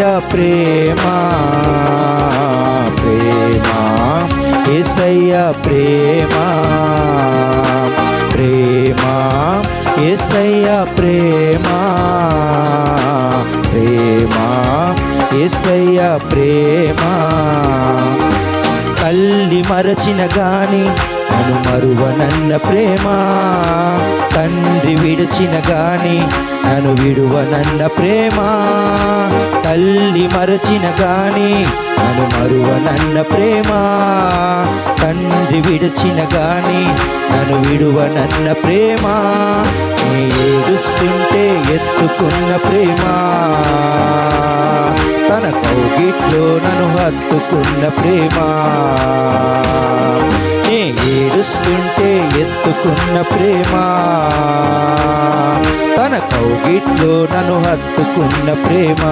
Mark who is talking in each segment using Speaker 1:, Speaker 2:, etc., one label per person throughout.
Speaker 1: ఏసయ్య ప్రేమ ప్రేమ ఏసయ్య ప్రేమ ప్రేమ ఏసయ్య ప్రేమ ప్రేమ ఏసయ్య ప్రేమ. తల్లి మరచిన గాని నన్ను మరువనన్న ప్రేమ. తండ్రి విడిచిన గాని నన్ను విడువనన్న ప్రేమ. తల్లి మరచిన గాని నన్ను మరువనన్న ప్రేమ. తండ్రి విడిచిన గాని నన్ను విడువనన్న ప్రేమ. నీ ఏడుస్తుంటే ఎత్తుకున్న ప్రేమ. తన కౌగిట్లో నన్ను హత్తుకున్న ప్రేమ. నే ఏడుస్తుంటే ఎత్తుకున్న ప్రేమ. తన కౌగిట్లో నన్ను హత్తుకున్న ప్రేమ.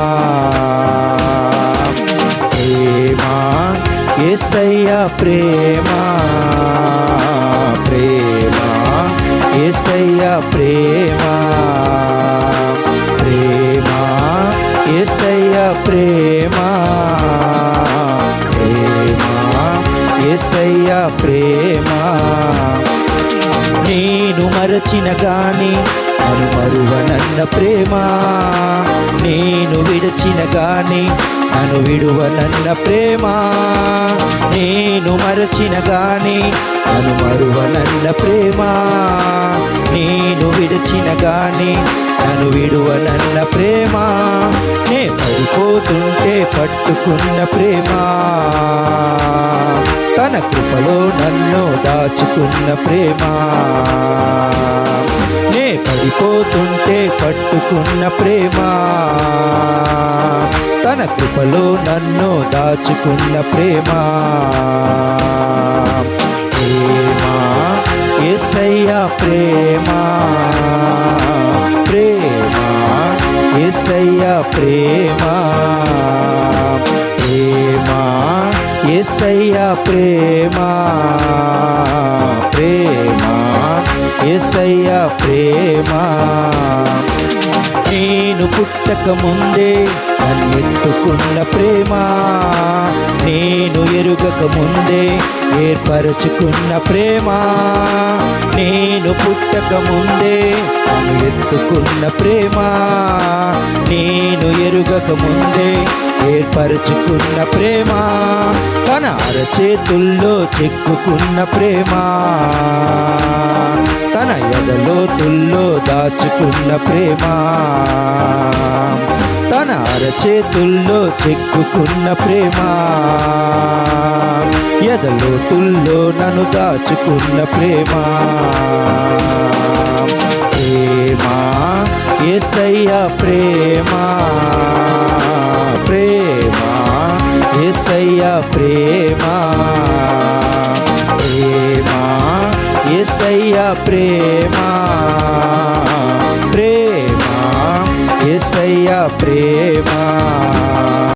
Speaker 1: ప్రేమ ఏసయ్య ప్రేమ. ప్రేమ ఏసయ్య ప్రేమ. ప్రేమ ప్రేమ ఏసయ్య ప్రేమ. నేను మరచిన గాని అను మరువనన్న ప్రేమ. నేను విడచిన గాని నన్ను విడువనన్న ప్రేమ. నేను మరచిన గాని నన్ను మరువనన్న ప్రేమ. నేను విడచిన గాని నన్ను విడువనన్న ప్రేమ. పడిపోతుంటే పట్టుకున్న ప్రేమ. తన కృపలో నన్ను దాచుకున్న ప్రేమ. నే పడిపోతుంటే పట్టుకున్న ప్రేమ. తన కృపలో నన్ను దాచుకున్న ప్రేమ. ప్రేమ ఏసయ్య ప్రేమ ఏసయ్య ప్రేమ ప్రేమ ఏసయ్య ప్రేమ ప్రేమ ఏసయ్య ప్రేమ. నేను పుట్టక ముందే నన్నెత్తుకున్న ప్రేమ నేను ఎరుగక ముందే ఏర్పరచుకున్న ప్రేమ. నేను పుట్టక ముందే తను ఎత్తుకున్న ప్రేమ. నేను ఎరుగక ముందే ఏర్పరచుకున్న ప్రేమ. తన అరచేతుల్లో చెక్కుకున్న ప్రేమ. తన ఎదలో తుల్లో దాచుకున్న ప్రేమ. అరచేతుల్లో చెక్కుకున్న ప్రేమ. ఎదలోతుల్లో నన్ను దాచుకున్న ప్రేమ. ప్రేమ ఏసయ్య ప్రేమ. ప్రేమ ఏసయ్య ప్రేమ. ప్రేమ ఏసయ్య ప్రేమ. ప్రేమ.